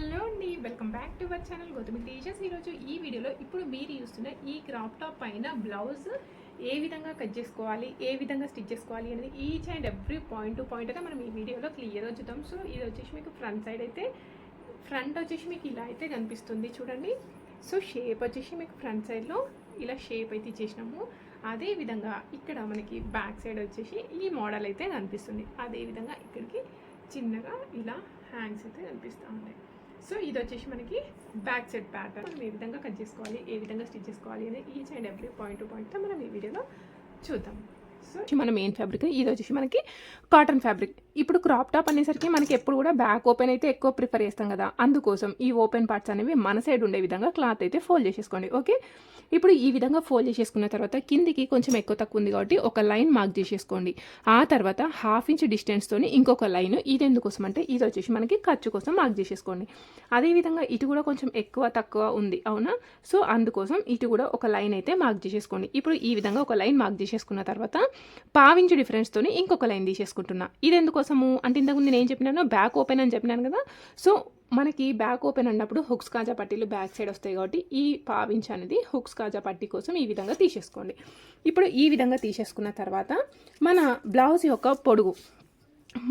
Hello అండి welcome back to our channel Gautami Tejas. ఈరోజు ఈ వీడియోలో ఇప్పుడు మీరు చూస్తున్న ఈ క్రాప్ టాప్ పైన బ్లౌజ్ ఏ విధంగా కట్ చేసుకోవాలి ఏ విధంగా స్టిచ్ చేసుకోవాలి అనేది each and every point to point అయితే మనం ఈ వీడియోలో క్లియర్గా చూద్దాం. సో ఇది వచ్చేసి మీకు ఫ్రంట్ సైడ్ అయితే ఫ్రంట్ వచ్చేసి మీకు ఇలా అయితే కనిపిస్తుంది చూడండి. సో షేప్ వచ్చేసి మీకు ఫ్రంట్ సైడ్లో ఇలా షేప్ అయితే ఇచ్చేసినాము. అదే విధంగా ఇక్కడ మనకి బ్యాక్ సైడ్ వచ్చేసి ఈ మోడల్ అయితే కనిపిస్తుంది. అదేవిధంగా ఇక్కడికి చిన్నగా ఇలా హ్యాండ్స్ అయితే కనిపిస్తూ ఉంటాయి సో ఇది వచ్చేసి మనకి బ్యాక్ సైడ్ ప్యాటర్న్ మనం ఏ విధంగా కట్ చేసుకోవాలి ఏ విధంగా స్టిచ్ చేసుకోవాలి అనేది each and every point to point మనం ఈ వీడియోలో చూద్దాం. సో మన మెయిన్ ఫ్యాబ్రిక్ ఇది వచ్చేసి మనకి కాటన్ ఫ్యాబ్రిక్ ఇప్పుడు క్రాప్ టాప్ అనేసరికి మనకి ఎప్పుడు కూడా బ్యాక్ ఓపెన్ అయితే ఎక్కువ ప్రిఫర్ చేస్తాం కదా. అందుకోసం ఈ ఓపెన్ పార్ట్స్ అనేవి మన సైడ్ ఉండే విధంగా క్లాత్ అయితే ఫోల్డ్ చేసేసుకోండి ఓకే? ఇప్పుడు ఈ విధంగా ఫోల్డ్ చేసేసుకున్న తర్వాత కిందికి కొంచెం ఎక్కువ తక్కువ ఉంది కాబట్టి ఒక లైన్ మార్క్ చేసేసుకోండి. ఆ తర్వాత హాఫ్ ఇంచ్ డిస్టెన్స్తో ఇంకొక లైన్ ఇది ఎందుకోసం అంటే ఇది వచ్చేసి మనకి ఖర్చు కోసం మార్క్ చేసేసుకోండి. అదేవిధంగా ఇటు కూడా కొంచెం ఎక్కువ తక్కువ ఉంది అవునా? సో అందుకోసం ఇటు కూడా ఒక లైన్ అయితే మార్క్ చేసేసుకోండి. ఇప్పుడు ఈ విధంగా ఒక లైన్ మార్క్ చేసేసుకున్న తర్వాత పావించు డిఫరెన్స్తో ఇంకొక లైన్ తీసేసుకుంటున్నా. ఇది ఎందుకోసము? అంటే ఇంతకుముందు నేను ఏం బ్యాక్ ఓపెన్ అని చెప్పినాను కదా? సో మనకి బ్యాక్ ఓపెన్ అన్నప్పుడు హుక్స్ కాజా పట్టీలు బ్యాక్ సైడ్ వస్తాయి కాబట్టి ఈ పావించ్ అనేది హుక్స్ కాజా పట్టీ కోసం ఈ విధంగా తీసేసుకోండి. ఇప్పుడు ఈ విధంగా తీసేసుకున్న తర్వాత మన బ్లౌజ్ యొక్క పొడుగు.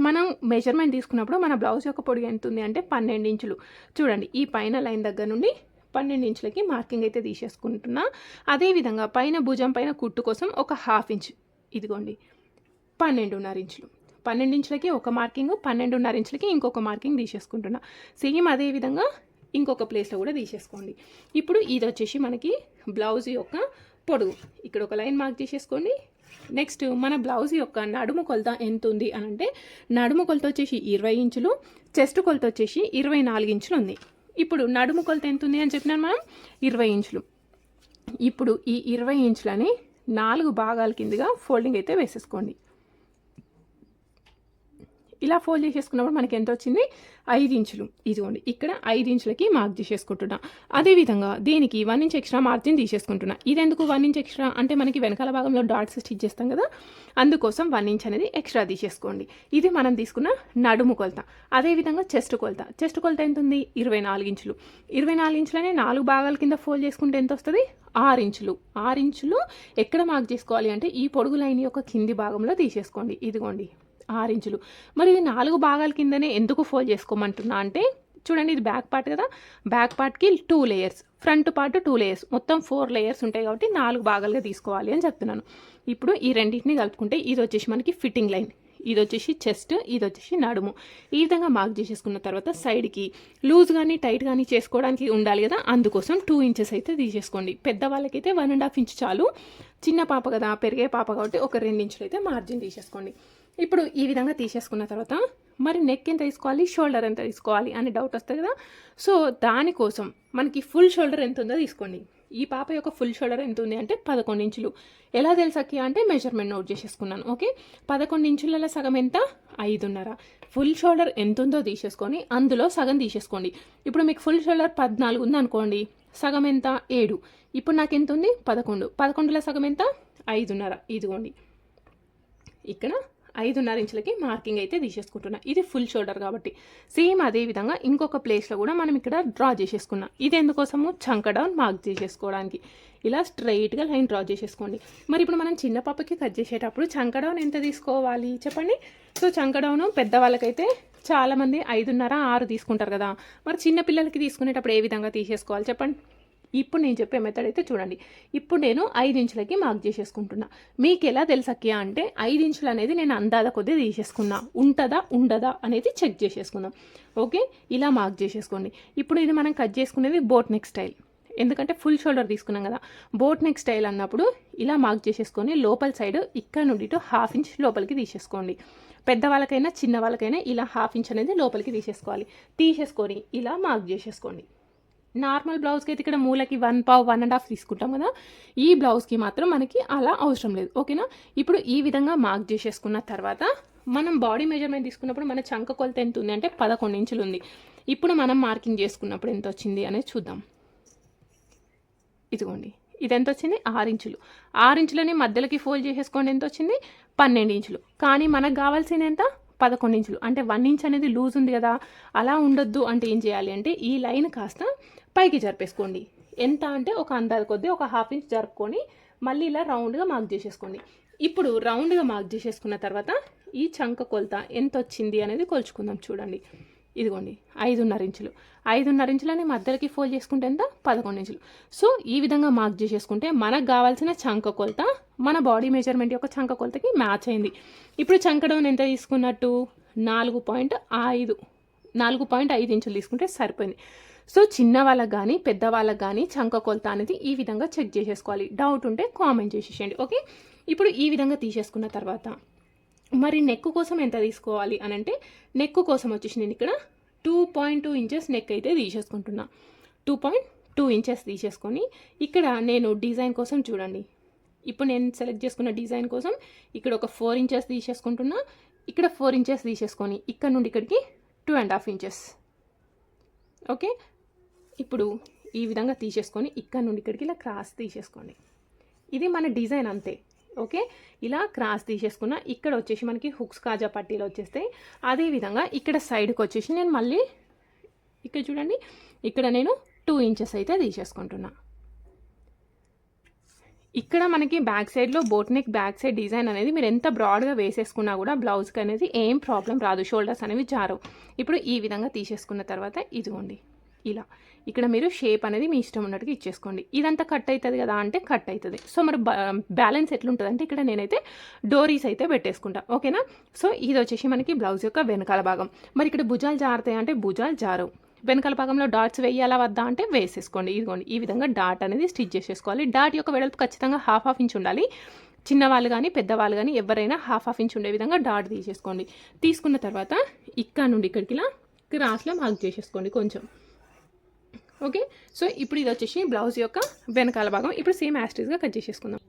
మనం మెజర్మెంట్ తీసుకున్నప్పుడు మన బ్లౌజ్ యొక్క పొడుగు ఎంత ఉంది అంటే పన్నెండు ఇంచులు. చూడండి ఈ పైన లైన్ దగ్గర నుండి పన్నెండు ఇంచులకి మార్కింగ్ అయితే తీసేసుకుంటున్నా. అదేవిధంగా పైన భుజం పైన కుట్టు కోసం ఒక హాఫ్ ఇంచ్. ఇదిగోండి పన్నెండున్నర ఇంచులు. పన్నెండు ఇంచులకి ఒక మార్కింగ్ పన్నెండున్నర ఇంచులకి ఇంకొక మార్కింగ్ తీసేసుకుంటున్నా. సేమ్ అదే విధంగా ఇంకొక ప్లేస్లో కూడా తీసేసుకోండి. ఇప్పుడు ఇది వచ్చేసి మనకి బ్లౌజ్ యొక్క పొడుగు. ఇక్కడ ఒక లైన్ మార్క్ చేసేసుకోండి. నెక్స్ట్ మన బ్లౌజ్ యొక్క నడుము కొలత ఎంత ఉంది అని అంటే నడుము కొలత వచ్చేసి ఇరవై ఇంచులు చెస్ట్ కొలత వచ్చేసి ఇరవై నాలుగు ఇంచులు ఉంది. ఇప్పుడు నడుము కొలత ఎంత ఉంది అని చెప్పినాను మనం? ఇరవై ఇంచులు. ఇప్పుడు ఈ ఇరవై ఇంచులని నాలుగు భాగాల కిందగా ఫోల్డింగ్ అయితే వేసేసుకోండి. ఇలా ఫోల్డ్ చేసేసుకున్నప్పుడు మనకి ఎంత వచ్చింది? ఐదు ఇంచులు. ఇదిగోండి ఇక్కడ ఐదు ఇంచులకి మార్క్ చేసేసుకుంటున్నా అదేవిధంగా దీనికి వన్ ఇంచ్ ఎక్స్ట్రా మార్జిన్ తీసేసుకుంటున్నా. ఇది ఎందుకు వన్ ఇంచ్ ఎక్స్ట్రా అంటే మనకి వెనకాల భాగంలో డాట్స్ స్టిచ్ చేస్తాం కదా? అందుకోసం వన్ ఇంచ్ అనేది ఎక్స్ట్రా తీసేసుకోండి. ఇది మనం తీసుకున్న నడుము కొలత. అదేవిధంగా చెస్ట్ కొలత. చెస్ట్ కొలత ఎంత ఉంది ఇరవై నాలుగు ఇంచులు. ఇరవై నాలుగు ఇంచులనే నాలుగు భాగాల కింద ఫోల్డ్ చేసుకుంటే ఎంత వస్తుంది? ఆరు ఇంచులు. ఆరు ఇంచులు ఎక్కడ మార్క్ చేసుకోవాలి అంటే ఈ పొడుగు లైన్ యొక్క కింది భాగంలో తీసేసుకోండి. ఇదిగోండి. ఆరు ఇంచులు. మరి ఇది నాలుగు భాగాల కిందనే ఎందుకు ఫోల్డ్ చేసుకోమంటున్నా అంటే చూడండి ఇది బ్యాక్ పార్ట్ కదా. బ్యాక్ పార్ట్కి two layers front part two layers మొత్తం ఫోర్ లేయర్స్ ఉంటాయి కాబట్టి నాలుగు భాగాలుగా తీసుకోవాలి అని చెప్తున్నాను. ఇప్పుడు ఈ రెండింటిని కలుపుకుంటే ఇది వచ్చేసి మనకి ఫిట్టింగ్ లైన్ ఇది వచ్చేసి చెస్ట్ ఇది వచ్చేసి నడుము. ఈ విధంగా మార్క్ చేసేసుకున్న తర్వాత సైడ్కి లూజ్ కానీ టైట్ కానీ చేసుకోవడానికి ఉండాలి కదా. అందుకోసం టూ ఇంచెస్ అయితే తీసేసుకోండి. పెద్దవాళ్ళకైతే వన్ అండ్ హాఫ్ ఇంచ్ చాలు. చిన్న పాప కదా పెరిగే పాప కాబట్టి ఒక రెండు ఇంచులు అయితే మార్జిన్ తీసేసుకోండి. ఇప్పుడు ఈ విధంగా తీసేసుకున్న తర్వాత మరి నెక్ ఎంత తీసుకోవాలి? షోల్డర్ ఎంత తీసుకోవాలి? అనే డౌట్ వస్తుంది కదా. సో దానికోసం మనకి ఫుల్ షోల్డర్ ఎంత ఉందో తీసుకోండి. ఈ పాప యొక్క ఫుల్ షోల్డర్ ఎంత ఉంది అంటే పదకొండు ఇంచులు. ఎలా తెలుసకి అంటే మెజర్మెంట్ నోట్ చేసేసుకున్నాను ఓకే పదకొండు ఇంచులలో సగం ఎంత? ఐదున్నర. ఫుల్ షోల్డర్ ఎంత ఉందో తీసేసుకొని అందులో సగం తీసేసుకోండి. ఇప్పుడు మీకు ఫుల్ షోల్డర్ పద్నాలుగు ఉంది అనుకోండి. సగం ఎంత? ఏడు. ఇప్పుడు నాకు ఎంత ఉంది? పదకొండు. పదకొండుల సగం ఎంత? ఐదున్నర. ఇదిగోండి. ఇక్కడ ఐదున్నర ఇంచులకి మార్కింగ్ అయితే తీసేసుకుంటున్నా. ఇది ఫుల్ షోల్డర్ కాబట్టి. సేమ్ అదే విధంగా ఇంకొక ప్లేస్లో కూడా మనం ఇక్కడ డ్రా చేసేసుకున్నాం. ఇది ఎందుకోసము? చంక డౌన్ మార్క్ చేసేసుకోవడానికి. ఇలా స్ట్రైట్గా లైన్ డ్రా చేసేసుకోండి. మరి ఇప్పుడు మనం చిన్న పాపకి కట్ చేసేటప్పుడు చంక డౌన్ ఎంత తీసుకోవాలి? చెప్పండి. సో చంక డౌను పెద్దవాళ్ళకైతే చాలామంది ఐదున్నర ఆరు తీసుకుంటారు కదా. మరి చిన్నపిల్లలకి తీసుకునేటప్పుడు ఏ విధంగా తీసేసుకోవాలి? చెప్పండి. ఇప్పుడు నేను చెప్పే మెథడ్ అయితే చూడండి. ఇప్పుడు నేను ఐదు ఇంచులకి మార్క్ చేసేసుకుంటున్నా. మీకు ఎలా తెలుసక్కియా అంటే ఐదు ఇంచులు అనేది నేను అందాద కొద్దీ తీసేసుకున్నా. ఉంటుందా ఉండదా అనేది చెక్ చేసేసుకుందాం. ఓకే? ఇలా మార్క్ చేసేసుకోండి. ఇప్పుడు ఇది మనం కట్ చేసుకునేది బోట్ నెక్ స్టైల్ ఎందుకంటే ఫుల్ షోల్డర్ తీసుకున్నాం కదా. బోట్ నెక్ స్టైల్ అన్నప్పుడు ఇలా మార్క్ చేసేసుకొని లోపల సైడ్ ఇక్కడ నుండి టు హాఫ్ ఇంచ్ లోపలికి తీసేసుకోండి. పెద్దవాళ్ళకైనా చిన్న వాళ్ళకైనా ఇలా హాఫ్ ఇంచ్ అనేది లోపలికి తీసేసుకోవాలి. తీసేసుకొని ఇలా మార్క్ చేసేసుకోండి. నార్మల్ బ్లౌజ్కి అయితే ఇక్కడ మూలకి వన్ పావ్ వన్ అండ్ హాఫ్ తీసుకుంటాం కదా. ఈ బ్లౌజ్కి మాత్రం మనకి అలా అవసరం లేదు. ఓకేనా? ఇప్పుడు ఈ విధంగా మార్క్ చేసేసుకున్న తర్వాత మనం బాడీ మెజర్మెంట్ తీసుకున్నప్పుడు మన చంక కొలత ఎంత ఉంది అంటే పదకొండు ఇంచులు ఉంది. ఇప్పుడు మనం మార్కింగ్ చేసుకున్నప్పుడు ఎంత వచ్చింది అనేది చూద్దాం. ఇదిగోండి. ఇది ఎంత వచ్చింది? ఆరు ఇంచులు. ఆరు ఇంచులని మధ్యలోకి ఫోల్డ్ చేసేసుకోండి ఎంత వచ్చింది? పన్నెండు ఇంచులు. కానీ మనకు కావాల్సింది ఎంత? పదకొండు ఇంచులు. అంటే వన్ ఇంచ్ అనేది లూజ్ ఉంది కదా. అలా ఉండొద్దు అంటే ఏం చేయాలి అంటే ఈ లైన్ కాస్త పైకి జరిపేసుకోండి. ఎంత అంటే ఒక అందాది కొద్దీ ఒక హాఫ్ ఇంచ్ జరుపుకొని మళ్ళీ ఇలా రౌండ్గా మార్క్ చేసేసుకోండి. ఇప్పుడు రౌండ్గా మార్క్ చేసేసుకున్న తర్వాత ఈ చంక కొలత ఎంత వచ్చింది అనేది కొలుచుకుందాం చూడండి. ఇదిగోండి ఐదున్నర ఇంచులు. ఐదున్నర ఇంచులని మధ్యలోకి ఫోల్డ్ చేసుకుంటే ఎంత? పదకొండు ఇంచులు. సో ఈ విధంగా మార్క్ చేసేసుకుంటే మనకు కావాల్సిన చంక కొలత మన బాడీ మెజర్మెంట్ యొక్క చంక కొలతకి మ్యాచ్ అయింది. ఇప్పుడు చంకడం ఎంత తీసుకున్నట్టు? నాలుగు పాయింట్ ఐదు నాలుగు పాయింట్ ఐదు ఇంచులు తీసుకుంటే సరిపోయింది. సో చిన్న వాళ్ళకి కానీ పెద్దవాళ్ళకి కానీ చంక కొలత అనేది ఈ విధంగా చెక్ చేసేసుకోవాలి. డౌట్ ఉంటే కామెంట్ చేసేసేయండి ఓకే? ఇప్పుడు ఈ విధంగా తీసేసుకున్న తర్వాత మరి నెక్ కోసం ఎంత తీసుకోవాలి అని అంటే నెక్ కోసం వచ్చేసి నేను ఇక్కడ two point two inches neck అయితే తీసేసుకుంటున్నా. టూ పాయింట్ టూ ఇంచెస్ తీసేసుకొని ఇక్కడ నేను డిజైన్ కోసం చూడండి. ఇప్పుడు నేను సెలెక్ట్ చేసుకున్న డిజైన్ కోసం ఇక్కడ ఒక ఫోర్ ఇంచెస్ తీసేసుకుంటున్నా. ఇక్కడ ఫోర్ ఇంచెస్ తీసేసుకొని ఇక్కడ నుండి ఇక్కడికి two and half inches okay? ఇప్పుడు ఈ విధంగా తీసేసుకొని ఇక్కడ నుండి ఇక్కడికి ఇలా క్రాస్ తీసేసుకోండి. ఇది మన డిజైన్ అంతే ఓకే? ఇలా క్రాస్ తీసేసుకున్న ఇక్కడ వచ్చేసి మనకి హుక్స్ కాజా పట్టీలు వచ్చేస్తాయి. అదేవిధంగా ఇక్కడ సైడ్కి వచ్చేసి నేను మళ్ళీ ఇక్కడ చూడండి ఇక్కడ నేను టూ ఇంచెస్ అయితే తీసేసుకుంటున్నా. ఇక్కడ మనకి బ్యాక్ సైడ్లో boat neck back side design అనేది మీరు ఎంత బ్రాడ్గా వేసేసుకున్నా కూడా బ్లౌజ్కి అనేది ఏం ప్రాబ్లం రాదు షోల్డర్స్ అనేవి చారు ఇప్పుడు ఈ విధంగా తీసేసుకున్న తర్వాత ఇదిగోండి. ఇలా. ఇక్కడ మీరు షేప్ అనేది మీ ఇష్టం ఉన్నట్టుగా ఇచ్చేసుకోండి. ఇదంతా కట్ అవుతుంది కదా అంటే కట్ అవుతుంది సో మరి బ్యాలెన్స్ ఎట్లుంటుంది అంటే ఇక్కడ నేనైతే డోరీస్ అయితే పెట్టేసుకుంటా. ఓకేనా? సో ఇది వచ్చేసి మనకి బ్లౌజ్ యొక్క వెనకాల భాగం. మరి ఇక్కడ భుజాలు జారుతాయి అంటే భుజాలు జారవు. వెనకాల భాగంలో డాట్స్ వేయాలా వద్దా అంటే వేసేసుకోండి. ఇదిగోండి ఈ విధంగా డాట్ అనేది స్టిచ్ చేసేసుకోవాలి. డాట్ యొక్క వెడల్పు ఖచ్చితంగా హాఫ్ హాఫ్ ఇంచ్ ఉండాలి. చిన్నవాళ్ళు కానీ పెద్దవాళ్ళు కానీ ఎవరైనా హాఫ్ హాఫ్ ఇంచ్ ఉండే విధంగా డాట్ తీసేసుకోండి. తీసుకున్న తర్వాత ఇక్కడ నుండి ఇక్కడికి ఇలా క్రాస్లో మార్క్ చేసేసుకోండి కొంచెం. ఓకే? సో ఇప్పుడు ఇది వచ్చేసి బ్లౌజ్ యొక్క వెనకాల భాగం. ఇప్పుడు సేమ్ యాస్టీస్గా కట్ చేసేసుకుందాం.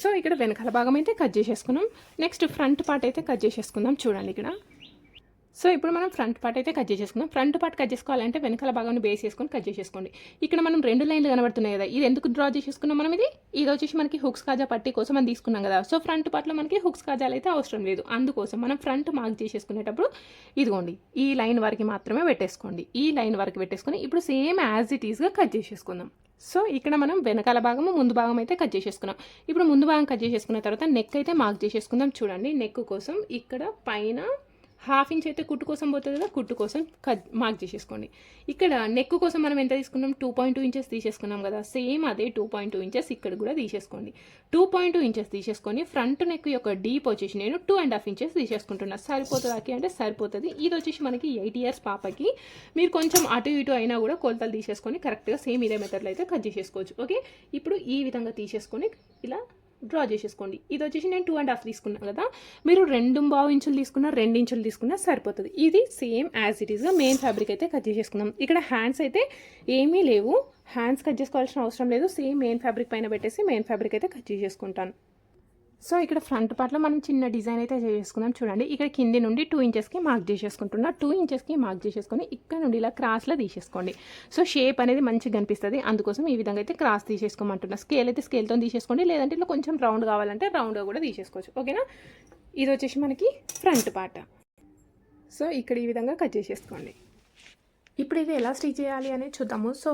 సో ఇక్కడ వెనకాల భాగం అయితే కట్ చేసేసుకున్నాం. నెక్స్ట్ ఫ్రంట్ పార్ట్ అయితే కట్ చేసేసుకుందాం. చూడండి ఇక్కడ. సో ఇప్పుడు మనం ఫ్రంట్ పార్ట్ అయితే కట్ చేసేసుకుందాం. ఫ్రంట్ పార్ట్ కట్ చేసుకోవాలంటే వెనకాల భాగాన్ని బేస్ చేసుకొని కట్ చేసేసుకోండి. ఇక్కడ మనం రెండు లైన్లు కనబడుతున్నాయి కదా ఇది ఎందుకు డ్రా చేసేసుకున్నాం మనం ఇది? ఇది వచ్చేసి మనకి హుక్స్ కాజా పట్టి కోసం మనం తీసుకున్నాం కదా. సో ఫ్రంట్ పార్ట్లో మనకి హుక్స్ కాజాలు అయితే అవసరం లేదు. అందుకోసం మనం ఫ్రంట్ మార్క్ చేసేసుకునేటప్పుడు ఇదిగోండి ఈ లైన్ వరకు మాత్రమే పెట్టేసుకోండి. ఈ లైన్ వరకు పెట్టేసుకొని ఇప్పుడు సేమ్ యాజ్ ఇట్ ఈస్గా కట్ చేసేసుకుందాం. సో ఇక్కడ మనం వెనకాల భాగము ముందు భాగం అయితే కట్ చేసేసుకున్నాం. ఇప్పుడు ముందు భాగం కట్ చేసేసుకున్న తర్వాత నెక్ అయితే మార్క్ చేసేసుకుందాం. చూడండి నెక్ కోసం ఇక్కడ పైన హాఫ్ ఇంచ్ అయితే కుట్టు కోసం పోతుంది కదా కుట్టు కోసం కట్ మార్క్ చేసేసుకోండి. ఇక్కడ నెక్ కోసం మనం ఎంత తీసుకున్నాం? టూ పాయింట్ టూ ఇంచెస్ తీసేసుకున్నాం కదా సేమ్ అదే టూ పాయింట్ టూ ఇంచెస్ ఇక్కడ కూడా తీసేసుకోండి. టూ పాయింట్ టూ ఇంచెస్ తీసేసుకొని ఫ్రంట్ నెక్ యొక్క డీప్ వచ్చేసి నేను టూ అండ్ హాఫ్ ఇంచెస్ తీసేసుకుంటున్నా. సరిపోతుందాకి అంటే సరిపోతుంది. ఇది వచ్చేసి మనకి ఎయిట్ ఇయర్స్ పాపకి. మీరు కొంచెం అటు ఇటు అయినా కూడా కొలతలు తీసేసుకొని కరెక్ట్గా సేమ్ ఇదే మెథడ్లో అయితే కట్ చేసేసుకోవచ్చు. ఓకే? ఇప్పుడు ఈ విధంగా తీసేసుకొని ఇలా డ్రా చేసేసుకోండి. ఇది వచ్చేసి నేను టూ అండ్ హాఫ్ తీసుకున్నాను కదా. మీరు రెండు బావు ఇంచులు తీసుకున్నా రెండు ఇంచులు తీసుకున్నా సరిపోతుంది. ఇది సేమ్ యాజ్ ఇట్ ఈస్గా మెయిన్ ఫ్యాబ్రిక్ అయితే కట్ చేసేసుకుందాం. ఇక్కడ హ్యాండ్స్ అయితే ఏమీ లేవు. హ్యాండ్స్ కట్ చేసుకోవాల్సిన అవసరం లేదు. సేమ్ మెయిన్ ఫ్యాబ్రిక్ పైన పెట్టేసి మెయిన్ ఫ్యాబ్రిక్ అయితే కట్ చేసేసుకుంటాను. సో ఇక్కడ ఫ్రంట్ పార్ట్లో మనం చిన్న డిజైన్ అయితే చేసుకుందాం. చూడండి ఇక్కడ కింది నుండి టూ ఇంచెస్కి మార్క్ చేసేసుకుంటున్నా. టూ ఇంచెస్కి మార్క్ చేసేసుకొని ఇక్కడ నుండి ఇలా క్రాస్లో తీసేసుకోండి. సో షేప్ అనేది మంచిగా కనిపిస్తుంది. అందుకోసం ఈ విధంగా అయితే క్రాస్ తీసేసుకోమంటున్నా. స్కేల్ అయితే స్కేల్తో తీసేసుకోండి. లేదంటే ఇట్లా కొంచెం రౌండ్ కావాలంటే రౌండ్గా కూడా తీసేసుకోవచ్చు. ఓకేనా? ఇది వచ్చేసి మనకి ఫ్రంట్ పార్ట్ సో ఇక్కడ ఈ విధంగా కట్ చేసేసుకోండి. ఇప్పుడు ఇది ఎలా స్టిచ్ చేయాలి అనేది చూద్దాము. సో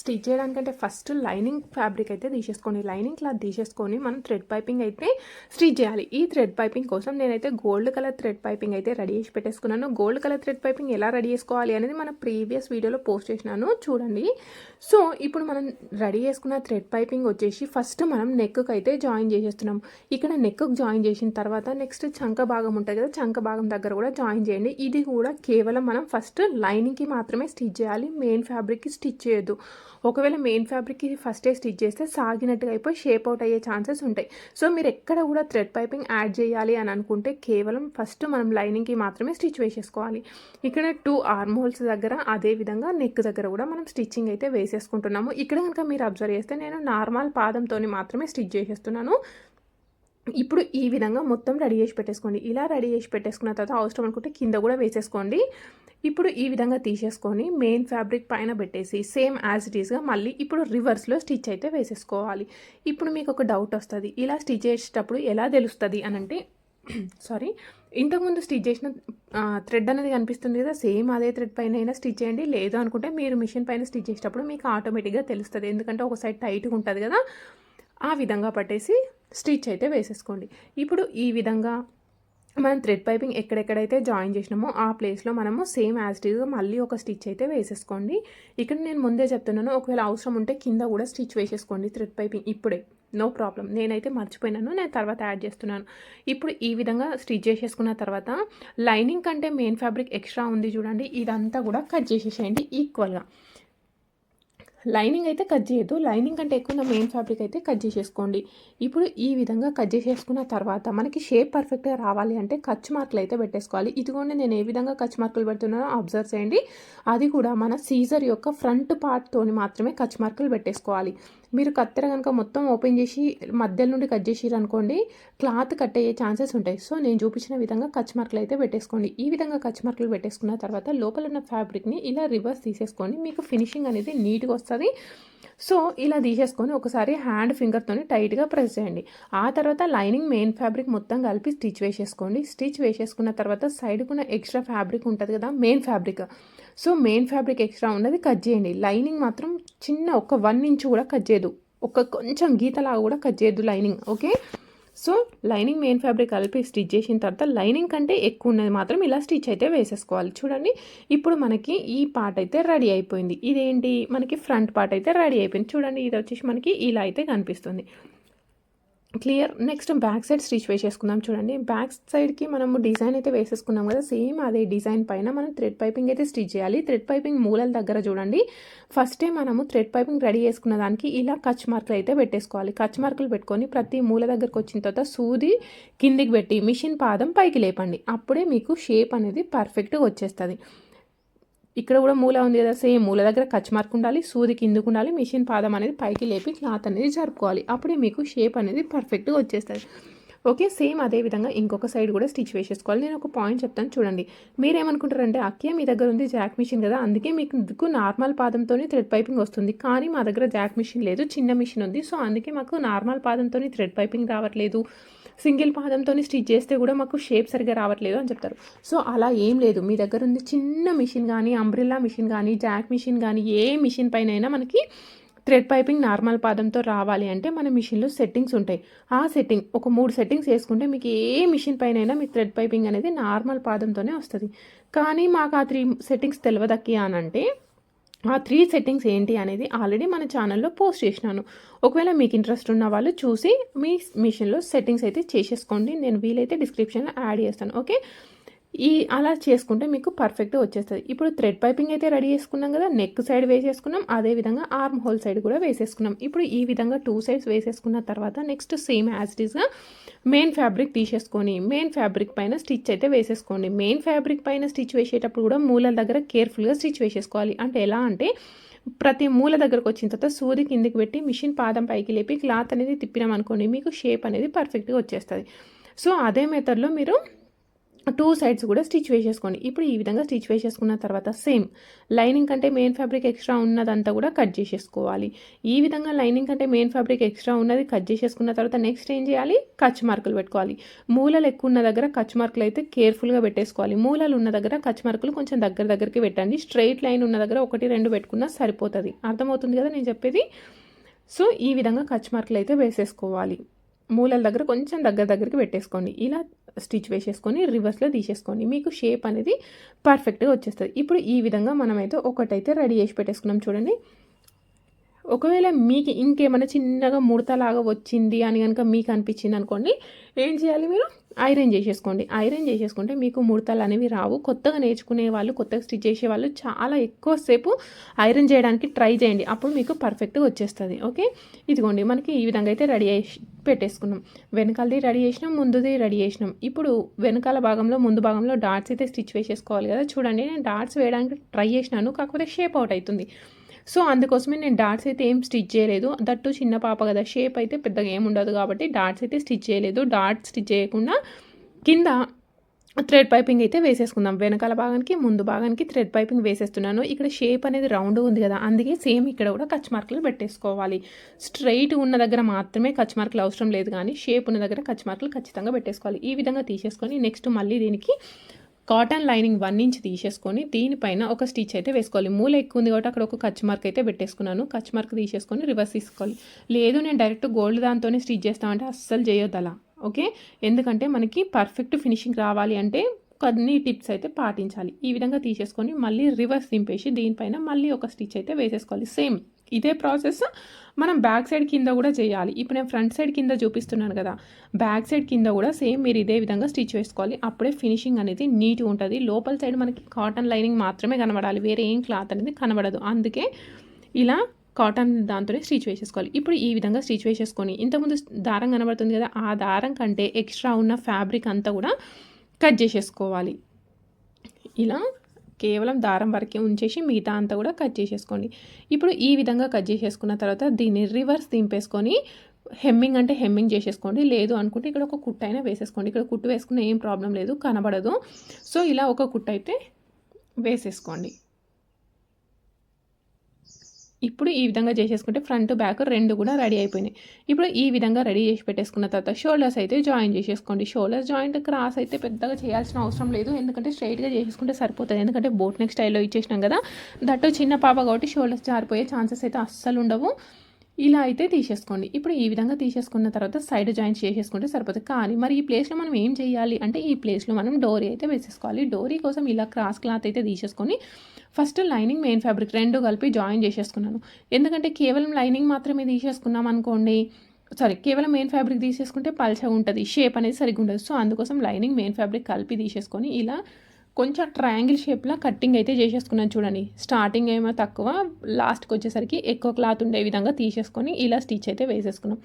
స్టిచ్ చేయడానికంటే ఫస్ట్ లైనింగ్ ఫ్యాబ్రిక్ అయితే తీసేసుకోండి. లైనింగ్ క్లాత్ తీసేసుకొని మనం థ్రెడ్ పైపింగ్ అయితే స్టిచ్ చేయాలి. ఈ థ్రెడ్ పైపింగ్ కోసం నేనైతే గోల్డ్ కలర్ థ్రెడ్ పైపింగ్ అయితే రెడీ చేసి పెట్టేసుకున్నాను. గోల్డ్ కలర్ థ్రెడ్ పైపింగ్ ఎలా రెడీ చేసుకోవాలి అనేది మన ప్రీవియస్ వీడియోలో పోస్ట్ చేసినాను. చూడండి. సో ఇప్పుడు మనం రెడీ చేసుకున్న థ్రెడ్ పైపింగ్ వచ్చేసి ఫస్ట్ మనం నెక్కి అయితే జాయిన్ చేసేస్తున్నాం. ఇక్కడ నెక్కు జాయిన్ చేసిన తర్వాత నెక్స్ట్ చంక భాగం ఉంటుంది కదా చంక భాగం దగ్గర కూడా జాయిన్ చేయండి. ఇది కూడా కేవలం మనం ఫస్ట్ లైనింగ్కి మాత్రమే మాత్రమే స్టిచ్ చేయాలి. మెయిన్ ఫ్యాబ్రిక్కి స్టిచ్ చేయొద్దు. ఒకవేళ మెయిన్ ఫ్యాబ్రిక్కి ఫస్టే స్టిచ్ చేస్తే సాగినట్టుగా అయిపోయి షేప్ అవుట్ అయ్యే ఛాన్సెస్ ఉంటాయి. సో మీరు ఎక్కడ కూడా థ్రెడ్ పైపింగ్ యాడ్ చేయాలి అని అనుకుంటే కేవలం ఫస్ట్ మనం లైనింగ్కి మాత్రమే స్టిచ్ వేసేసుకోవాలి. ఇక్కడ టూ ఆర్మ్ హోల్స్ దగ్గర అదే విధంగా నెక్ దగ్గర కూడా మనం స్టిచ్చింగ్ అయితే వేసేసుకుంటున్నాము. ఇక్కడ కనుక మీరు అబ్జర్వ్ చేస్తే నేను నార్మల్ పాదంతో మాత్రమే స్టిచ్ చేసేస్తున్నాను. ఇప్పుడు ఈ విధంగా మొత్తం రెడీ చేసి పెట్టేసుకోండి. ఇలా రెడీ చేసి పెట్టేసుకున్న తర్వాత అవసరం అనుకుంటే కింద కూడా వేసేసుకోండి. ఇప్పుడు ఈ విధంగా తీసేసుకొని మెయిన్ ఫ్యాబ్రిక్ పైన పెట్టేసి సేమ్ యాజ్ ఇట్ ఈస్గా మళ్ళీ ఇప్పుడు రివర్స్లో స్టిచ్ అయితే వేసేసుకోవాలి. ఇప్పుడు మీకు ఒక డౌట్ వస్తుంది. ఇలా స్టిచ్ చేసేటప్పుడు ఎలా తెలుస్తుంది అని అంటే సారీ ఇంతకుముందు స్టిచ్ చేసిన థ్రెడ్ అనేది కనిపిస్తుంది కదా సేమ్ అదే థ్రెడ్ పైన అయినా స్టిచ్ చేయండి. లేదు అనుకుంటే మీరు మిషన్ పైన స్టిచ్ చేసేటప్పుడు మీకు ఆటోమేటిక్గా తెలుస్తుంది. ఎందుకంటే ఒక సైడ్ టైట్గా ఉంటుంది కదా. ఆ విధంగా పట్టేసి స్టిచ్ అయితే వేసేసుకోండి. ఇప్పుడు ఈ విధంగా మనం థ్రెడ్ పైపింగ్ ఎక్కడెక్కడైతే జాయిన్ చేసినామో ఆ ప్లేస్లో మనము సేమ్ యాజ్ టీజ్గా మళ్ళీ ఒక స్టిచ్ అయితే వేసేసుకోండి. ఇక్కడ నేను ముందే చెప్తున్నాను ఒకవేళ అవసరం ఉంటే కింద కూడా స్టిచ్ వేసేసుకోండి థ్రెడ్ పైపింగ్ ఇప్పుడే. నో ప్రాబ్లం నేనైతే మర్చిపోయినాను నేను తర్వాత యాడ్ చేస్తున్నాను. ఇప్పుడు ఈ విధంగా స్టిచ్ చేసేసుకున్న తర్వాత లైనింగ్ కంటే మెయిన్ ఫ్యాబ్రిక్ ఎక్స్ట్రా ఉంది చూడండి ఇదంతా కూడా కట్ చేసేసేయండి ఈక్వల్గా. లైనింగ్ అయితే కట్ చేయొద్దు. లైనింగ్ కంటే ఎక్కువ మెయిన్ ఫ్యాబ్రిక్ అయితే కట్ చేసేసుకోండి. ఇప్పుడు ఈ విధంగా కట్ చేసేసుకున్న తర్వాత మనకి షేప్ పర్ఫెక్ట్గా రావాలి అంటే ఖర్చు మార్కులు అయితే పెట్టేసుకోవాలి. ఇదిగోండి నేను ఏ విధంగా ఖర్చు మార్కులు పెడుతున్నానో అబ్జర్వ్ చేయండి. అది కూడా మన సీజర్ యొక్క ఫ్రంట్ పార్ట్తోని మాత్రమే ఖర్చు మార్కులు పెట్టేసుకోవాలి. మీరు కత్తెర కనుక మొత్తం ఓపెన్ చేసి మధ్యలో నుండి కట్ చేసిరు అనుకోండి క్లాత్ కట్ అయ్యే ఛాన్సెస్ ఉంటాయి. సో నేను చూపించిన విధంగా కచ్ మార్కులు అయితే పెట్టేసుకోండి. ఈ విధంగా కచ్ మార్కులు పెట్టేసుకున్న తర్వాత లోపల ఉన్న ఫ్యాబ్రిక్ని ఇలా రివర్స్ తీసేసుకోండి మీకు ఫినిషింగ్ అనేది నీట్గా వస్తుంది. సో ఇలా తీసేసుకొని ఒకసారి హ్యాండ్ ఫింగర్తో టైట్గా ప్రెస్ చేయండి. ఆ తర్వాత లైనింగ్ మెయిన్ ఫ్యాబ్రిక్ మొత్తం కలిపి స్టిచ్ వేసేసుకోండి. స్టిచ్ వేసేసుకున్న తర్వాత సైడ్కున్న ఎక్స్ట్రా ఫ్యాబ్రిక్ ఉంటుంది కదా main fabric so main fabric extra ఉన్నది కట్ చేయండి. లైనింగ్ మాత్రం చిన్న ఒక వన్ ఇంచ్ కూడా కట్ చేయదు. ఒక కొంచెం గీతలాగా కూడా కట్ చేయదు lining okay? So lining main fabric కలిపి స్టిచ్ చేసిన తర్వాత లైనింగ్ కంటే ఎక్కువ ఉన్నది మాత్రం ఇలా స్టిచ్ అయితే వేసేసుకోవాలి. చూడండి ఇప్పుడు మనకి ఈ పార్ట్ అయితే రెడీ అయిపోయింది. ఇదేంటి? మనకి ఫ్రంట్ పార్ట్ అయితే రెడీ అయిపోయింది. చూడండి ఇది వచ్చేసి మనకి ఇలా అయితే కనిపిస్తుంది. Clear. Next back side stitch వేసేసుకుందాం చూడండి. బ్యాక్ సైడ్కి మనము డిజైన్ అయితే వేసేసుకున్నాం కదా సేమ్ అదే డిజైన్ పైన మనం థ్రెడ్ పైపింగ్ అయితే స్టిచ్ చేయాలి. థ్రెడ్ పైపింగ్ మూలల దగ్గర చూడండి. ఫస్టే మనము థ్రెడ్ పైపింగ్ రెడీ చేసుకున్న దానికి ఇలా కచ్ మార్కులు అయితే పెట్టేసుకోవాలి. కచ్ మార్కులు పెట్టుకొని ప్రతి మూల దగ్గరకు వచ్చిన తర్వాత సూది కిందికి పెట్టి మిషన్ పాదం పైకి లేపండి. అప్పుడే మీకు షేప్ అనేది పర్ఫెక్ట్గా వచ్చేస్తుంది. ఇక్కడ కూడా మూల ఉంది కదా సేమ్ మూల దగ్గర కచ్ మార్క్ ఉండాలి సూది కిందకు ఉండాలి మిషన్ పాదం అనేది పైకి లేపి క్లాత్ అనేది జరుపుకోవాలి. అప్పుడే మీకు షేప్ అనేది పర్ఫెక్ట్గా వచ్చేస్తుంది. ఓకే సేమ్ అదే విధంగా ఇంకొక సైడ్ కూడా స్టిచ్ వేసేసుకోవాలి. నేను ఒక పాయింట్ చెప్తాను చూడండి. మీరేమనుకుంటారంటే అక్కే మీ దగ్గర ఉంది జాక్ మిషన్ కదా అందుకే మీకు నార్మల్ పాదంతోనే థ్రెడ్ పైపింగ్ వస్తుంది. కానీ మా దగ్గర జాక్ మిషన్ లేదు చిన్న మిషన్ ఉంది. సో అందుకే మాకు నార్మల్ పాదంతోనే థ్రెడ్ పైపింగ్ రావట్లేదు. సింగిల్ పాదంతో స్టిచ్ చేస్తే కూడా మాకు షేప్ సరిగ్గా రావట్లేదు అని చెప్తారు. సో అలా ఏం లేదు. మీ దగ్గర ఉంది చిన్న మిషన్ కానీ అంబ్రిల్లా మిషన్ కానీ జాక్ మిషన్ కానీ ఏ మిషన్ పైన అయినా మనకి థ్రెడ్ పైపింగ్ నార్మల్ పాదంతో రావాలి అంటే మన మిషన్లో సెట్టింగ్స్ ఉంటాయి. ఆ సెట్టింగ్ ఒక మూడు సెట్టింగ్స్ వేసుకుంటే మీకు ఏ మిషన్ పైన అయినా మీకు థ్రెడ్ పైపింగ్ అనేది నార్మల్ పాదంతోనే వస్తుంది. కానీ మాకు ఆ త్రీ సెట్టింగ్స్ తెలియదక్కి అని అంటే ఆ త్రీ సెట్టింగ్స్ ఏంటి అనేది ఆల్రెడీ మన ఛానల్లో పోస్ట్ చేసినాను. ఒకవేళ మీకు ఇంట్రెస్ట్ ఉన్న వాళ్ళు చూసి మీ మిషన్లో సెట్టింగ్స్ అయితే చేసేసుకోండి. నేను వీలైతే డిస్క్రిప్షన్లో యాడ్ చేస్తాను. ఓకే ఈ అలా చేసుకుంటే మీకు పర్ఫెక్ట్గా వచ్చేస్తుంది. ఇప్పుడు థ్రెడ్ పైపింగ్ అయితే రెడీ చేసుకున్నాం కదా నెక్ సైడ్ వేసేసుకున్నాం అదేవిధంగా ఆర్మ్ హోల్ సైడ్ కూడా వేసేసుకున్నాం. ఇప్పుడు ఈ విధంగా టూ సైడ్స్ వేసేసుకున్న తర్వాత నెక్స్ట్ సేమ్ యాజ్ ఇట్ ఈస్గా మెయిన్ ఫ్యాబ్రిక్ తీసేసుకొని మెయిన్ ఫ్యాబ్రిక్ పైన స్టిచ్ అయితే వేసేసుకోండి. మెయిన్ ఫ్యాబ్రిక్ పైన స్టిచ్ వేసేటప్పుడు కూడా మూలల దగ్గర కేర్ఫుల్గా స్టిచ్ వేసేసుకోవాలి. అంటే ఎలా అంటే ప్రతి మూల దగ్గరకు వచ్చిన తర్వాత సూది కిందికి పెట్టి మిషన్ పాదం పైకి లేపి క్లాత్ అనేది తిప్పినాం అనుకోండి మీకు షేప్ అనేది పర్ఫెక్ట్గా వచ్చేస్తుంది. సో అదే మెథడ్లో మీరు టూ సైడ్స్ కూడా స్టిచ్ వేసేసుకోండి. ఇప్పుడు ఈ విధంగా స్టిచ్ వేసేసుకున్న తర్వాత సేమ్ లైనింగ్ కంటే మెయిన్ ఫ్యాబ్రిక్ ఎక్స్ట్రా ఉన్నదంతా కూడా కట్ చేసేసుకోవాలి. ఈ విధంగా లైనింగ్ కంటే మెయిన్ ఫ్యాబ్రిక్ ఎక్స్ట్రా ఉన్నది కట్ చేసేసుకున్న తర్వాత నెక్స్ట్ ఏం చేయాలి? కచ్ మార్కులు పెట్టుకోవాలి. మూలలు ఎక్కువ ఉన్న దగ్గర కచ్ మార్కులు అయితే కేర్ఫుల్గా పెట్టేసుకోవాలి. మూలలు ఉన్న దగ్గర కచ్ మార్కులు కొంచెం దగ్గర దగ్గరికి పెట్టండి. స్ట్రైట్ లైన్ ఉన్న దగ్గర ఒకటి రెండు పెట్టుకున్నా సరిపోతుంది. అర్థమవుతుంది కదా నేను చెప్పేది? సో ఈ విధంగా కచ్ మార్కులు అయితే వేసేసుకోవాలి. మూలల దగ్గర కొంచెం దగ్గర దగ్గరికి పెట్టేసుకోండి. ఇలా స్టిచ్ వేసేసుకొని రివర్స్లో తీసేసుకోండి. మీకు షేప్ అనేది పర్ఫెక్ట్గా వచ్చేస్తుంది. ఇప్పుడు ఈ విధంగా మనమైతే ఒకటైతే రెడీ చేసి పెట్టేసుకున్నాం చూడండి. ఒకవేళ మీకు ఇంకేమైనా చిన్నగా ముడతలాగా వచ్చింది అని కనుక మీకు అనిపించింది అనుకోండి ఏం చేయాలి మీరు? ఐరన్ చేసేసుకోండి. ఐరన్ చేసేసుకుంటే మీకు ముడతలు అనేవి రావు. కొత్తగా నేర్చుకునే వాళ్ళు కొత్తగా స్టిచ్ చేసే వాళ్ళు చాలా ఎక్కువసేపు ఐరన్ చేయడానికి ట్రై చేయండి. అప్పుడు మీకు పర్ఫెక్ట్గా వచ్చేస్తుంది. ఓకే? ఇదిగోండి మనకి ఈ విధంగా అయితే రెడీ చేసి పెట్టేసుకున్నాం. వెనకాలది రెడీ చేసినాం ముందుది రెడీ చేసినాం. ఇప్పుడు వెనకాల భాగంలో ముందు భాగంలో డాట్స్ అయితే స్టిచ్ వేసేసుకోవాలి కదా. చూడండి నేను డాట్స్ వేయడానికి ట్రై చేసినాను. కాకపోతే షేప్ అవుట్ అవుతుంది. సో అందుకోసమే నేను డాట్స్ అయితే ఏం స్టిచ్ చేయలేదు. దట్టు చిన్న పాప కదా షేప్ అయితే పెద్దగా ఏమి ఉండదు కాబట్టి డాట్స్ అయితే స్టిచ్ చేయలేదు. డాట్స్ స్టిచ్ చేయకుండా కింద థ్రెడ్ పైపింగ్ అయితే వేసేసుకుందాం. వెనకాల భాగానికి ముందు భాగానికి థ్రెడ్ పైపింగ్ వేసేస్తున్నాను. ఇక్కడ షేప్ అనేది రౌండ్ ఉంది కదా అందుకే సేమ్ ఇక్కడ కూడా కచ్ మార్కులు పెట్టేసుకోవాలి. స్ట్రైట్ ఉన్న దగ్గర మాత్రమే కచ్ మార్కులు అవసరం లేదు కానీ షేప్ ఉన్న దగ్గర కచ్ మార్కులు ఖచ్చితంగా పెట్టేసుకోవాలి. ఈ విధంగా తీసేసుకొని నెక్స్ట్ మళ్ళీ దీనికి కాటన్ లైనింగ్ వన్ ఇంచ్ తీసేసుకొని దీనిపైన ఒక స్టిచ్ అయితే వేసుకోవాలి. మూల ఎక్కువ ఉంది కాబట్టి అక్కడ ఒక కచ్ మార్క్ అయితే పెట్టేసుకున్నాను. కచ్ మార్క్ తీసేసుకొని రివర్స్ తీసుకోవాలి. లేదు నేను డైరెక్ట్ గోల్డ్ దాంతోనే స్టిచ్ చేస్తామంటే అస్సలు చేయొద్దు అలా. ఓకే? ఎందుకంటే మనకి పర్ఫెక్ట్ ఫినిషింగ్ రావాలి అంటే కొన్ని టిప్స్ అయితే పాటించాలి. ఈ విధంగా తీసేసుకొని మళ్ళీ రివర్స్ దింపేసి దీనిపైన మళ్ళీ ఒక స్టిచ్ అయితే వేసేసుకోవాలి. సేమ్. ఇదే ప్రాసెస్ మనం బ్యాక్ సైడ్ కింద కూడా చేయాలి. ఇప్పుడు నేను ఫ్రంట్ సైడ్ కింద చూపిస్తున్నాను కదా బ్యాక్ సైడ్ కింద కూడా సేమ్ మీరు ఇదే విధంగా స్టిచ్ వేసుకోవాలి అప్పుడే ఫినిషింగ్ అనేది నీట్గా ఉంటుంది. లోపల సైడ్ మనకి కాటన్ లైనింగ్ మాత్రమే కనబడాలి. వేరే ఏం క్లాత్ అనేది కనబడదు. అందుకే ఇలా కాటన్ దాంతోనే స్టిచ్ వేసేసుకోవాలి. ఇప్పుడు ఈ విధంగా స్టిచ్ వేసేసుకొని ఇంతకుముందు దారం కనబడుతుంది కదా ఆ దారం కంటే ఎక్స్ట్రా ఉన్న ఫ్యాబ్రిక్ అంతా కూడా కట్ చేసేసుకోవాలి. ఇలా కేవలం దారం వరకే ఉంచేసి మిగతా అంతా కూడా కట్ చేసేసుకోండి. ఇప్పుడు ఈ విధంగా కట్ చేసేసుకున్న తర్వాత దీన్ని రివర్స్ దింపేసుకొని హెమ్మింగ్ అంటే హెమ్మింగ్ చేసేసుకోండి. లేదు అనుకుంటే ఇక్కడ ఒక కుట్టు అయినా వేసేసుకోండి. ఇక్కడ కుట్టు వేసుకున్న ఏం ప్రాబ్లం లేదు కనబడదు. సో ఇలా ఒక కుట్ట అయితే వేసేసుకోండి. ఇప్పుడు ఈ విధంగా చేసేసుకుంటే ఫ్రంట్ బ్యాక్ రెండు కూడా రెడీ అయిపోయినాయి. ఇప్పుడు ఈ విధంగా రెడీ చేసి పెట్టేసుకున్న తర్వాత షోల్డర్స్ అయితే జాయిన్ చేసేసుకోండి. షోల్డర్స్ జాయింట్ క్రాస్ అయితే పెద్దగా చేయాల్సిన అవసరం లేదు. ఎందుకంటే స్ట్రైట్గా చేసేసుకుంటే సరిపోతుంది. ఎందుకంటే బోట్ నెక్ స్టైల్లో ఇచ్చేసినాం కదా దట్టు చిన్న పాప కాబట్టి షోల్డర్స్ జారిపోయే ఛాన్సెస్ అయితే అస్సలు ఉండవు. ఇలా అయితే తీసేసుకోండి. ఇప్పుడు ఈ విధంగా తీసేసుకున్న తర్వాత సైడ్ జాయింట్స్ చేసేసుకుంటే సరిపోతుంది. కానీ మరి ఈ ప్లేస్లో మనం ఏం చేయాలి? అంటే ఈ ప్లేస్లో మనం డోరీ అయితే వేసేసుకోవాలి. డోరీ కోసం ఇలా క్రాస్ క్లాత్ అయితే తీసేసుకొని ఫస్ట్ లైనింగ్ మెయిన్ ఫ్యాబ్రిక్ రెండు కలిపి జాయిన్ చేసేసుకున్నాను. ఎందుకంటే కేవలం లైనింగ్ మాత్రమే తీసేసుకున్నాం అనుకోండి సారీ కేవలం మెయిన్ ఫ్యాబ్రిక్ తీసేసుకుంటే పల్చగా ఉంటుంది షేప్ అనేది సరిగ్గా ఉండదు. సో అందుకోసం లైనింగ్ మెయిన్ ఫ్యాబ్రిక్ కలిపి తీసేసుకొని ఇలా కొంచెం ట్రయాంగిల్ షేప్లో కట్టింగ్ అయితే చేసేసుకున్నాను చూడండి. స్టార్టింగ్ ఏమో తక్కువ లాస్ట్కి వచ్చేసరికి ఎక్కువ క్లాత్ ఉండే విధంగా తీసేసుకొని ఇలా స్టిచ్ అయితే వేసేసుకున్నాం.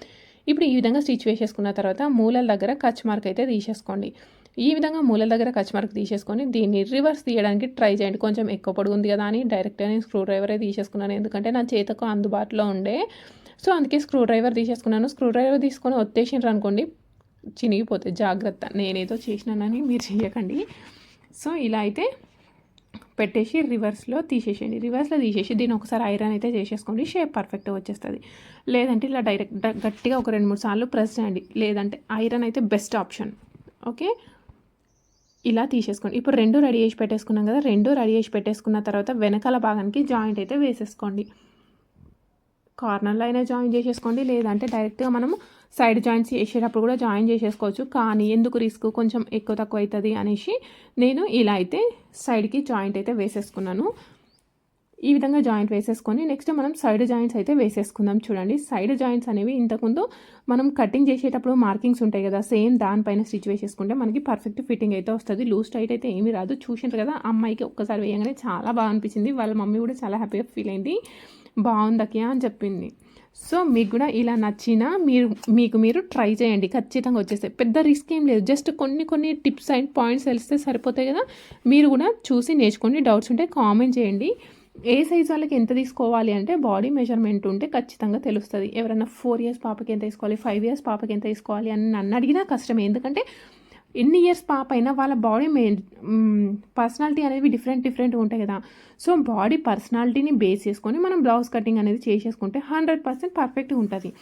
ఇప్పుడు ఈ విధంగా స్టిచ్ వేసేసుకున్న తర్వాత మూలల దగ్గర కచ్ మార్క్ అయితే తీసేసుకోండి. ఈ విధంగా మూలల దగ్గర కచ్ మార్క్ తీసేసుకొని దీన్ని రివర్స్ తీయడానికి ట్రై చేయండి. కొంచెం ఎక్కువ పొడుగు ఉంది కదా అని డైరెక్ట్గా నేను స్క్రూ డ్రైవరే తీసేసుకున్నాను. ఎందుకంటే నా చేతకు అందుబాటులో ఉండే. సో అందుకే స్క్రూ డ్రైవర్ తీసేసుకున్నాను. స్క్రూ డ్రైవర్ తీసుకొని ఒత్తేసిండ్రు అనుకోండి చినిగిపోతే జాగ్రత్త. నేనేదో చేసినానని మీరు చేయకండి సో ఇలా అయితే పెట్టేసి రివర్స్లో తీసేసేయండి. రివర్స్లో తీసేసి దీన్ని ఒకసారి ఐరన్ అయితే చేసేసుకోండి. షేప్ పర్ఫెక్ట్గా వచ్చేస్తుంది. లేదంటే ఇలా డైరెక్ట్ గట్టిగా ఒక రెండు మూడు సార్లు ప్రెస్ చేయండి. లేదంటే ఐరన్ అయితే బెస్ట్ ఆప్షన్. ఓకే? ఇలా తీసేసుకోండి ఇప్పుడు రెండు రెడీ చేసి పెట్టేసుకున్నాం కదా రెండు రెడీ చేసి పెట్టేసుకున్న తర్వాత వెనకాల భాగానికి జాయింట్ అయితే వేసేసుకోండి. కార్నర్లో అయినా జాయిన్ చేసేసుకోండి లేదంటే డైరెక్ట్గా మనము సైడ్ జాయింట్స్ చేసేటప్పుడు కూడా జాయిన్ చేసేసుకోవచ్చు. కానీ ఎందుకు రిస్క్? కొంచెం ఎక్కువ తక్కువ అవుతుంది అనేసి నేను ఇలా అయితే సైడ్కి జాయింట్ అయితే వేసేసుకున్నాను. ఈ విధంగా జాయింట్ వేసేసుకొని నెక్స్ట్ మనం సైడ్ జాయింట్స్ అయితే వేసేసుకుందాం. చూడండి సైడ్ జాయింట్స్ అనేవి ఇంతకుముందు మనం కటింగ్ చేసేటప్పుడు మార్కింగ్స్ ఉంటాయి కదా సేమ్ దానిపైన స్టిచ్ వేసేసుకుంటే మనకి పర్ఫెక్ట్ ఫిట్టింగ్ అయితే వస్తుంది. లూజ్ టైట్ అయితే ఏమీ రాదు. చూసినారు కదా అమ్మాయికి ఒక్కసారి వేయగానే చాలా బాగా అనిపించింది. వాళ్ళ మమ్మీ కూడా చాలా హ్యాపీగా ఫీల్ అయింది. బాగుందకియా అని చెప్పింది. సో మీకు కూడా ఇలా నచ్చినా మీరు మీకు మీరు ట్రై చేయండి. ఖచ్చితంగా వచ్చేస్తాయి పెద్ద రిస్క్ ఏం లేదు. జస్ట్ కొన్ని కొన్ని టిప్స్ అండ్ పాయింట్స్ తెలిస్తే సరిపోతాయి కదా. మీరు కూడా చూసి నేర్చుకోండి. డౌట్స్ ఉంటే కామెంట్ చేయండి. ఏ సైజ్ వాళ్ళకి ఎంత తీసుకోవాలి అంటే బాడీ మెజర్మెంట్ ఉంటే ఖచ్చితంగా తెలుస్తుంది. ఎవరైనా ఫోర్ ఇయర్స్ పాపకి ఎంత తీసుకోవాలి ఫైవ్ ఇయర్స్ పాపకి ఎంత తీసుకోవాలి అని నన్ను అడిగినా కష్టమే. ఎందుకంటే ఎన్ని ఇయర్స్ పాప అయినా వాళ్ళ బాడీ మే పర్సనాలిటీ అనేవి డిఫరెంట్ డిఫరెంట్ ఉంటాయి కదా. సో బాడీ పర్సనాలిటీని బేస్ చేసుకొని మనం బ్లౌజ్ కటింగ్ అనేది చేసేసుకుంటే హండ్రెడ్ పర్సెంట్ పర్ఫెక్ట్గా ఉంటుంది.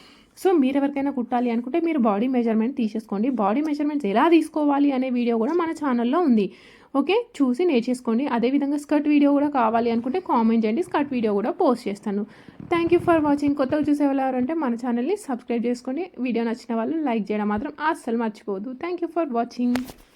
సో మీరు ఎవరికైనా కుట్టాలి అనుకుంటే మీరు బాడీ మెజర్మెంట్ తీసేసుకోండి. బాడీ మెజర్మెంట్స్ ఎలా తీసుకోవాలి అనే వీడియో కూడా మన ఛానల్లో ఉంది. ఓకే? చూసి నేర్చేసుకోండి. అదేవిధంగా స్కర్ట్ వీడియో కూడా కావాలి అనుకుంటే కామెంట్ చేయండి. స్కర్ట్ వీడియో కూడా పోస్ట్ చేస్తాను. థ్యాంక్ యూ ఫర్ వాచింగ్ కొత్తగా చూసే వాళ్ళు మన ఛానల్ని సబ్స్క్రైబ్ చేసుకోండి. వీడియో నచ్చిన వాళ్ళు లైక్ చేయడం మాత్రం అస్సలు మర్చిపోవద్దు. Thank you for watching